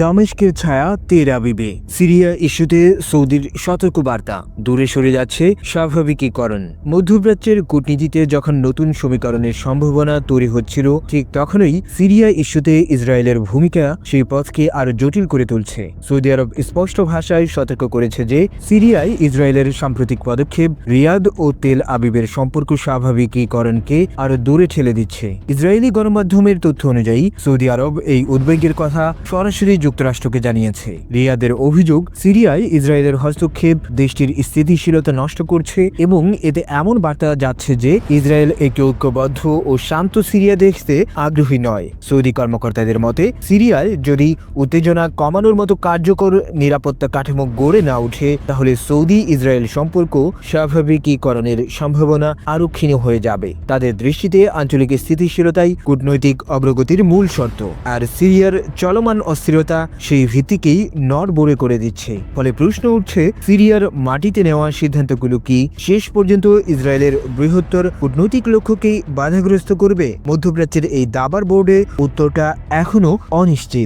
দামেস্কের ছায়া তেল আবিবে। সিরিয়া ইস্যুতে সৌদির সতর্কবার্তা। দূরে সরে যাচ্ছে স্বাভাবিকীকরণ। মধ্যপ্রাচ্যের কূটনীতিতে যখন নতুন সমীকরণের সম্ভাবনা তৈরি হচ্ছিল, ঠিক তখনই সিরিয়া ইস্যুতে ইসরায়েলের ভূমিকা সেই পথকে আরও জটিল করে তুলছে। সৌদি আরব স্পষ্ট ভাষায় সতর্ক করেছে যে, সিরিয়ায় ইসরায়েলের সাম্প্রতিক পদক্ষেপ রিয়াদ ও তেল আবিবের সম্পর্ক স্বাভাবিকীকরণকে আরও দূরে ঠেলে দিচ্ছে। ইসরায়েলি গণমাধ্যমের তথ্য অনুযায়ী, সৌদি আরব এই উদ্বেগের কথা সরাসরি যুক্তরাষ্ট্রকে জানিয়েছে। রিয়াদের অভিযোগ, সিরিয়ায় ইসরায়েলের হস্তক্ষেপ দেশটির স্থিতিশীলতা নষ্ট করছে এবং এতে এমন বার্তা যাচ্ছে যে ইসরায়েল একটি ঐক্যবদ্ধ ও শান্ত সিরিয়া দেখতে আগ্রহী নয়। সৌদি কর্মকর্তাদের মতে, সিরিয়ায় যদি উত্তেজনা কমানোর মতো কার্যকর নিরাপত্তা কাঠামো গড়ে না ওঠে, তাহলে সৌদি ইসরায়েল সম্পর্ক স্বাভাবিকীকরণের সম্ভাবনা আরও ক্ষীণ হয়ে যাবে। তাদের দৃষ্টিতে আঞ্চলিক স্থিতিশীলতাই কূটনৈতিক অগ্রগতির মূল শর্ত। আর সিরিয়ার চলমান অস্থিরতা সেই ভীতিকেই নড়বড়ে করে দিচ্ছে। ফলে প্রশ্ন উঠছে, সিরিয়ার মাটিতে নেওয়া সিদ্ধান্তগুলো কি শেষ পর্যন্ত ইসরায়েলের বৃহত্তর কূটনৈতিক লক্ষ্যকেই বাধাগ্রস্ত করবে? মধ্যপ্রাচ্যের এই দাবার বোর্ডে উত্তরটা এখনও অনিশ্চিত।